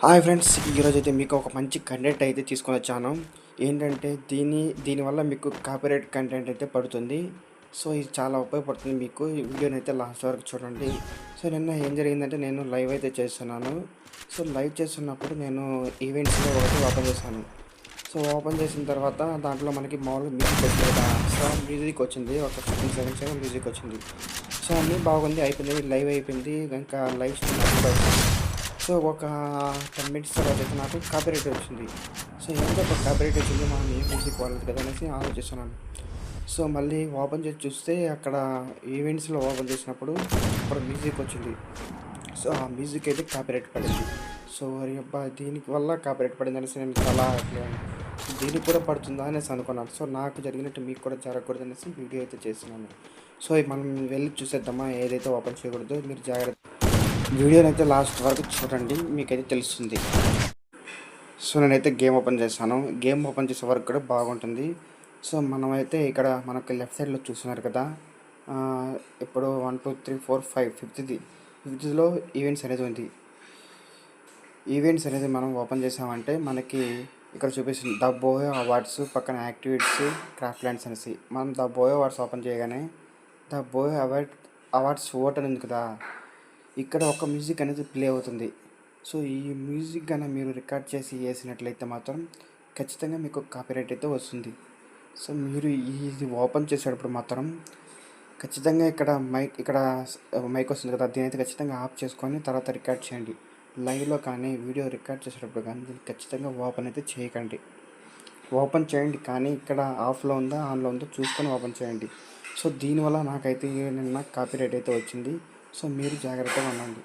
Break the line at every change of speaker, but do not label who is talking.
Hi friends ఈరోజు అయితే మీకు ఒక మంచి కంటెంట్ అయితే తీసుకొని వచ్చాను. ఏంటంటే దీని దీనివల్ల మీకు కాపీరైట్ కంటెంట్ అయితే పడుతుంది. సో ఇది చాలా ఉపయోగపడుతుంది మీకు. ఈ వీడియోని అయితే లాస్ట్ వరకు చూడండి. సో నిన్న ఏం జరిగిందంటే నేను లైవ్ అయితే చేస్తున్నాను. సో లైవ్ చేస్తున్నప్పుడు నేను ఈవెంట్స్లో ఒకటి ఓపెన్ చేశాను. సో ఓపెన్ చేసిన తర్వాత దాంట్లో మనకి మామూలుగా మ్యూజిక్ వచ్చింది కదా. సో మ్యూజిక్ వచ్చింది. ఒక ఫిఫ్టీన్ సెకండ్స్ మ్యూజిక్ వచ్చింది. సో అన్నీ బాగుంది అయిపోయింది లైవ్ అయిపోయింది. ఇంకా లైవ్ స్ట్రీమ్ సో ఒక టెన్ మినిట్స్ తర్వాత అయితే నాకు కాపీరైట్ వచ్చింది. సో ఏంటో ఒక కాపీరైట్ వచ్చింది? మనం ఏ మ్యూజిక్ కదా అనేసి ఆలోచిస్తున్నాను. సో మళ్ళీ ఓపెన్ చేసి చూస్తే అక్కడ ఈవెంట్స్లో ఓపెన్ చేసినప్పుడు అక్కడ మ్యూజిక్ వచ్చింది. సో ఆ మ్యూజిక్ అయితే కాపీరైట్ పడింది. సో అబ్బా దీనికి వల్ల కాపీరైట్ పడింది అనేసి నేను చాలా దీనికి కూడా పడుతుందా అనేసి అనుకున్నాను. సో నాకు జరిగినట్టు మీకు కూడా జరగకూడదు అనేసి వీడియో అయితే చేస్తున్నాను. సో మనం వెళ్ళి చూసేద్దామా? ఏదైతే ఓపెన్ చేయకూడదో మీరు జాగ్రత్త వీడియోని అయితే లాస్ట్ వరకు చూడండి మీకైతే తెలుస్తుంది. సో నేనైతే గేమ్ ఓపెన్ చేశాను. గేమ్ ఓపెన్ చేసే వరకు కూడా బాగుంటుంది. సో మనమైతే ఇక్కడ మనకు లెఫ్ట్ సైడ్లో చూస్తున్నారు కదా. ఇప్పుడు one two three four five ఫిఫ్త్ది ఫిఫ్త్లో ఈవెంట్స్ అనేది ఉంది. ఈవెంట్స్ అనేది మనం ఓపెన్ చేసామంటే మనకి ఇక్కడ చూపిస్తుంది ద బోయో అవార్డ్స్ పక్కన యాక్టివిటీస్ క్రాఫ్ట్ ల్యాండ్స్ అనేసి. మనం ద బోయో అవార్డ్స్ ఓపెన్ చేయగానే the Boyo award awards vote అని ఉంది కదా. ఇక్కడ ఒక మ్యూజిక్ అనేది ప్లే అవుతుంది. సో ఈ మ్యూజిక్ కన్నా మీరు రికార్డ్ చేసి వేసినట్లయితే మాత్రం ఖచ్చితంగా మీకు కాపీరైట్ అయితే వస్తుంది. సో మీరు ఇది ఓపెన్ చేసేటప్పుడు మాత్రం ఖచ్చితంగా ఇక్కడ మైక్ ఇక్కడ మైక్ వస్తుంది కదా దీని అయితే ఖచ్చితంగా ఆఫ్ చేసుకొని తర్వాత రికార్డ్ చేయండి. లైవ్లో కానీ వీడియో రికార్డ్ చేసేటప్పుడు కానీ దీన్ని ఖచ్చితంగా ఓపెన్ అయితే చేయకండి. ఓపెన్ చేయండి కానీ ఇక్కడ ఆఫ్లో ఉందా ఆన్లో ఉందో చూసుకొని ఓపెన్ చేయండి. సో దీనివల్ల నాకైతే నిన్న కాపీరైట్ అయితే వచ్చింది. సో మీరు జాగ్రత్తగా ఉండండి.